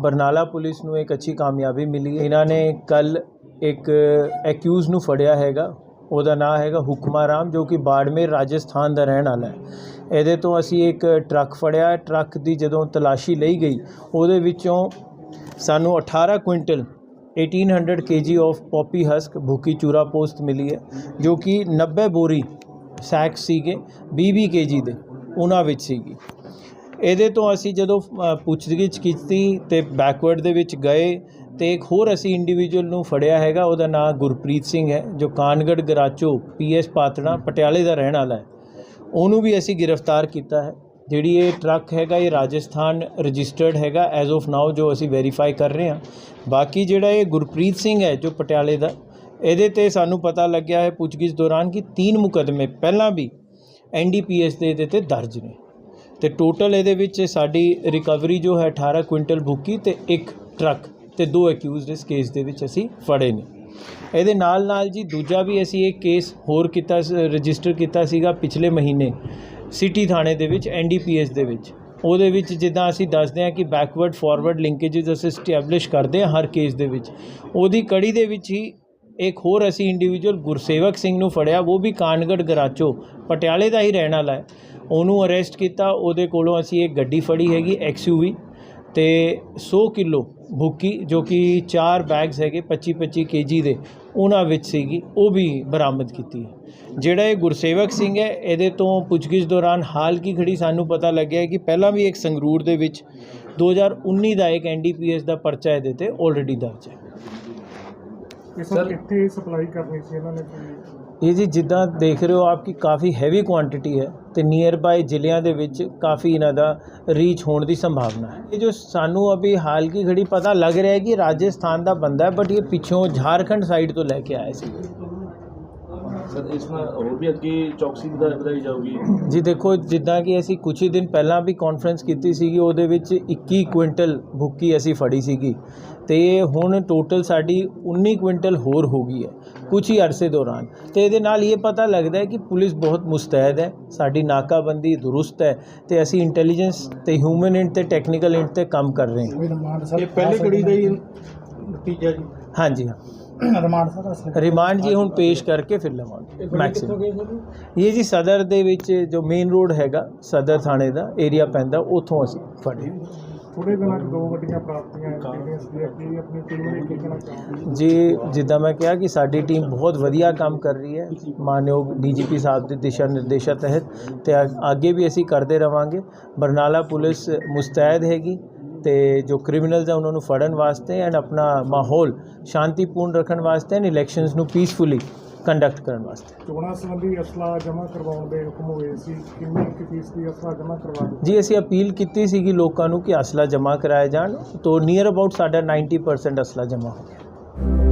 Barnala police ਨੂੰ ਇੱਕ ਅੱਛੀ ਕਾਮਯਾਬੀ ਮਿਲੀ ਹੈ। ਇਹਨਾਂ ਨੇ ਕੱਲ ਇੱਕ ਐਕਿਊਜ਼ ਨੂੰ ਫੜਿਆ ਹੈਗਾ। ਉਹਦਾ ਨਾਮ ਹੈਗਾ ਹੁਕਮਾ ਰਾਮ, ਜੋ ਕਿ ਬਾੜਮੇਰ ਰਾਜਸਥਾਨ ਦਾ ਰਹਿਣ ਵਾਲਾ ਹੈ। ਇਹਦੇ ਤੋਂ ਅਸੀਂ ਇੱਕ ਟਰੱਕ ਫੜਿਆ। ਟਰੱਕ ਦੀ ਜਦੋਂ ਤਲਾਸ਼ੀ ਲਈ ਗਈ, ਉਹਦੇ ਵਿੱਚੋਂ ਸਾਨੂੰ 18 quintal 1800 kg of poppy husk ਭੁੱਕੀ ਚੂਰਾ ਪੋਸਟ ਮਿਲੀ ਹੈ, ਜੋ ਕਿ 90 ਬੋਰੀ ਸੈਕ ਸੀਗੇ 20 kg ਦੇ, ਉਹਨਾਂ ਵਿੱਚ ਸੀਗੀ। ਇਹਦੇ ਤੋਂ ਅਸੀਂ ਜਦੋਂ ਪੁੱਛਗਿੱਛ ਕੀਤੀ ਤੇ ਬੈਕਵਰਡ ਦੇ ਵਿੱਚ ਗਏ ਤੇ ਇੱਕ ਹੋਰ ਅਸੀਂ ਇੰਡੀਵਿਜੂਅਲ ਨੂੰ ਫੜਿਆ ਹੈਗਾ, ਉਹਦਾ ਨਾਮ ਗੁਰਪ੍ਰੀਤ ਸਿੰਘ ਹੈ, ਜੋ ਕਾਨਗੜ ਗਰਾਚੋ ਪੀਐਸ ਪਾਤੜਾ ਪਟਿਆਲੇ ਦਾ ਰਹਿਣ ਵਾਲਾ ਹੈ। ਉਹਨੂੰ ਵੀ ਅਸੀਂ ਗ੍ਰਿਫਤਾਰ ਕੀਤਾ ਹੈ। ਜਿਹੜੀ ਇਹ ਟਰੱਕ ਹੈਗਾ, ਇਹ ਰਾਜਸਥਾਨ ਰਜਿਸਟਰਡ ਹੈਗਾ ਐਜ਼ ਆਫ ਨਾਓ ਜੋ ਅਸੀਂ ਵੈਰੀਫਾਈ ਕਰ ਰਹੇ ਹਾਂ। ਬਾਕੀ ਜਿਹੜਾ ਇਹ ਗੁਰਪ੍ਰੀਤ ਸਿੰਘ ਹੈ, ਜੋ ਪਟਿਆਲੇ ਦਾ, ਇਹਦੇ ਤੇ ਸਾਨੂੰ ਪਤਾ ਲੱਗਿਆ ਹੈ ਪੁੱਛਗਿੱਛ ਦੌਰਾਨ ਕਿ ਤਿੰਨ ਮੁਕੱਦਮੇ ਪਹਿਲਾਂ ਵੀ ਐਨਡੀਪੀਐਸ ਦੇ ਇਹਦੇ ਤੇ ਦਰਜ ਨੇ। ਤੇ ਟੋਟਲ ਇਹਦੇ ਵਿੱਚ ਸਾਡੀ ਰਿਕਵਰੀ ਜੋ ਹੈ 18 ਕੁਇੰਟਲ ਬੁੱਕੀ ਤੇ ਇੱਕ ਟਰੱਕ ਤੇ ਦੋ ਅਕਿਊਜ਼ਡ ਇਸ ਕੇਸ ਦੇ ਵਿੱਚ ਅਸੀਂ ਫੜੇ ਨੇ। ਇਹਦੇ ਨਾਲ ਨਾਲ ਜੀ ਦੂਜਾ ਵੀ ਅਸੀਂ ਇਹ ਕੇਸ ਹੋਰ ਕੀਤਾ ਰਜਿਸਟਰ ਕੀਤਾ ਸੀਗਾ ਪਿਛਲੇ ਮਹੀਨੇ ਸਿਟੀ ਥਾਣੇ ਦੇ ਵਿੱਚ ਐਨਡੀਪੀਐਸ ਦੇ ਵਿੱਚ। ਉਹਦੇ ਵਿੱਚ ਜਿੱਦਾਂ ਅਸੀਂ ਦੱਸਦੇ ਹਾਂ ਕਿ ਬੈਕਵਰਡ ਫਾਰਵਰਡ ਲਿੰਕੇजेस ਅਸੀਂ ਸਟੈਬਲਿਸ਼ ਕਰਦੇ ਹਾਂ ਹਰ ਕੇਸ ਦੇ ਵਿੱਚ। ਉਹਦੀ ਕੜੀ ਦੇ ਵਿੱਚ ਹੀ ਇੱਕ ਹੋਰ ਅਸੀਂ ਇੰਡੀਵਿਜੂਅਲ ਗੁਰਸੇਵਕ ਸਿੰਘ ਨੂੰ ਫੜਿਆ, ਉਹ ਵੀ ਕਾਨਗੜ ਗਰਾਚੋ, ਪਟਿਆਲੇ ਦਾ ਹੀ ਰਹਿਣ ਵਾਲਾ ਹੈ। ਉਹਨੂੰ ਅਰੈਸਟ ਕੀਤਾ, ਉਹਦੇ ਕੋਲੋਂ ਅਸੀਂ ਇੱਕ ਗੱਡੀ ਫੜੀ ਹੈਗੀ ਐਕਸਯੂਵੀ ਤੇ 100 ਕਿਲੋ ਭੁੱਕੀ, ਜੋ ਕਿ 4 ਬੈਗਸ ਹੈਗੇ 25 25 ਕੇਜੀ ਦੇ, ਉਹਨਾਂ ਵਿੱਚ ਸੀਗੀ, ਉਹ ਵੀ ਬਰਾਮਦ ਕੀਤੀ ਹੈ। ਜਿਹੜਾ ਇਹ ਗੁਰਸੇਵਕ ਸਿੰਘ ਹੈ, ਇਹਦੇ ਤੋਂ ਪੁੱਛਗਿੱਛ ਦੌਰਾਨ ਹਾਲ ਕੀ ਖੜੀ ਸਾਨੂੰ ਪਤਾ ਲੱਗਿਆ ਕਿ ਪਹਿਲਾਂ ਵੀ ਇੱਕ ਸੰਗਰੂਰ ਦੇ ਵਿੱਚ 2019 ਦਾ ਇੱਕ ਐਨਡੀਪੀਐਸ ਦਾ ਪਰਚਾ ਇਹਦੇ ਤੇ ਆਲਰੇਡੀ ਦਰਜ ਹੈ। ਇਹ ਸਭ ਕਿੱਥੇ ਸਪਲਾਈ ਕਰਨੀ ਸੀ ਇਹਨਾਂ ਨੇ ਕੋਈ ਇਹ ਜੀ ਜਿੱਦਾਂ ਦੇਖ ਰਹੇ ਹੋ ਆਪ ਕਿ ਕਾਫੀ ਹੈਵੀ ਕੁਆਂਟੀਟੀ ਹੈ ਤੇ ਨੀਅਰ ਬਾਈ ਜ਼ਿਲ੍ਹਿਆਂ ਦੇ ਵਿੱਚ ਕਾਫੀ ਇਹਨਾਂ ਦਾ ਰੀਚ ਹੋਣ ਦੀ ਸੰਭਾਵਨਾ ਹੈ। ਇਹ ਜੋ ਸਾਨੂੰ ਅਭੀ ਹਾਲ ਕੀ ਘੜੀ ਪਤਾ ਲੱਗ ਰਿਹਾ ਹੈ ਕਿ ਰਾਜਸਥਾਨ ਦਾ ਬੰਦਾ ਹੈ ਬਟ ਇਹ ਪਿੱਛੋਂ ਝਾਰਖੰਡ ਸਾਈਡ ਤੋਂ ਲੈ ਕੇ ਆਇਆ ਸੀ। ਸਰ ਇਸ ਨਾਲ ਹੋਰ ਵੀ ਅੱਗੇ ਚੌਕਸੀ ਵਧਾ ਵਧਾਈ ਜਾਊਗੀ। ਜੀ ਦੇਖੋ ਜਿੱਦਾਂ ਕਿ ਅਸੀਂ ਕੁਝ ਹੀ ਦਿਨ ਪਹਿਲਾਂ ਵੀ ਕਾਨਫਰੰਸ ਕੀਤੀ ਸੀਗੀ ਉਹਦੇ ਵਿੱਚ 21 ਕੁਇੰਟਲ ਭੁੱਕੀ ਅਸੀਂ ਫੜੀ ਸੀਗੀ। ਤੇ ਹੁਣ ਟੋਟਲ ਸਾਡੀ 19 ਕੁਇੰਟਲ ਹੋਰ ਹੋ ਗਈ ਹੈ ਕੁਝ ਹੀ ਅਰਸੇ ਦੌਰਾਨ। ਤੇ ਇਹਦੇ ਨਾਲ ਇਹ ਪਤਾ ਲੱਗਦਾ ਹੈ ਕਿ ਪੁਲਿਸ ਬਹੁਤ ਮੁਸਤੈਦ ਹੈ ਸਾਡੀ ਨਾਕਾਬੰਦੀ ਦੁਰੁਸਤ ਹੈ ਤੇ ਅਸੀਂ ਇੰਟੈਲੀਜੈਂਸ ਤੇ ਹਿਊਮਨ ਇੰਟ ਤੇ ਟੈਕਨੀਕਲ ਇੰਟ ਤੇ ਕੰਮ ਕਰ ਰਹੇ ਹਾਂ। ਇਹ ਪਹਿਲੀ ਕੜੀ ਦਾ ਹੀ ਨਤੀਜਾ ਜੀ। ਹਾਂਜੀ ਹਾਂ। ਰਿਮਾਂਡ ਸਰ ਅਸਲ ਰਿਮਾਂਡ ਜੀ ਹੁਣ ਪੇਸ਼ ਕਰਕੇ ਫਿਰ ਲਵਾਂਗੇ ਮੈਕਸਿਮਮ ਇਹ ਜੀ ਸਦਰ ਦੇ ਵਿੱਚ ਜੋ ਮੇਨ ਰੋਡ ਹੈਗਾ ਸਦਰ ਥਾਣੇ ਦਾ ਏਰੀਆ ਪੈਂਦਾ ਉੱਥੋਂ ਅਸੀਂ ਫੜੇ। ਥੋੜੇ ਦਿਨਾਂ 'ਚ ਦੋ ਵੱਡੀਆਂ ਪ੍ਰਾਪਤੀਆਂ ਐਕਸਪੀਰੀਅੰਸ ਦੀ ਕੀ ਆਪਣੀ ਟੀਮ ਨੇ ਕੀ ਕਹਿਣਾ ਚਾਹੁੰਦੇ ਜੀ ਜਿੱਦਾਂ ਮੈਂ ਕਿਹਾ ਕਿ ਸਾਡੀ ਟੀਮ ਬਹੁਤ ਵਧੀਆ ਕੰਮ ਕਰ ਰਹੀ ਹੈ। ਮਾਨਯੋਗ ਡੀਜੀਪੀ ਸਾਹਿਬ ਦੇ ਦਿਸ਼ਾ ਨਿਰਦੇਸ਼ਾਂ ਤਹਿਤ ਤੇ ਅੱਗੇ ਵੀ ਅਸੀਂ ਕਰਦੇ ਰਵਾਂਗੇ। ਬਰਨਾਲਾ ਪੁਲਿਸ ਮੁਸਤੈਦ ਹੈਗੀ ਤੇ ਜੋ ਕ੍ਰਿਮੀਨਲਸ ਆ ਉਹਨਾਂ ਨੂੰ ਫੜਨ ਵਾਸਤੇ ਐਂਡ ਆਪਣਾ ਮਾਹੌਲ ਸ਼ਾਂਤੀਪੂਰਨ ਰੱਖਣ ਵਾਸਤੇ ਐਂਡ ਇਲੈਕਸ਼ਨਸ ਨੂੰ ਪੀਸਫੁਲੀ ਕੰਡਕਟ ਕਰਨ ਵਾਸਤੇ। ਚੋਣਾਂ ਸੰਬੰਧੀ ਅਸਲਾ ਜਮ੍ਹਾਂ ਕਰਵਾਉਣ ਦੇ ਹੁਕਮ ਹੋਏ ਸੀ। ਕਿੰਨੀ ਕੁ ਫੀਸ ਦੀ ਅਸਲਾ ਜਮ੍ਹਾਂ ਕਰਵਾ ਦਿੱਤੀ? ਜੀ ਅਸੀਂ ਅਪੀਲ ਕੀਤੀ ਸੀਗੀ ਲੋਕਾਂ ਨੂੰ ਕਿ ਅਸਲਾ ਜਮ੍ਹਾਂ ਕਰਾਇਆ ਜਾਣ। ਤੋਂ ਨੀਅਰ ਅਬਾਊਟ ਸਾਡਾ 90% ਅਸਲਾ ਜਮ੍ਹਾਂ ਹੋ ਗਿਆ।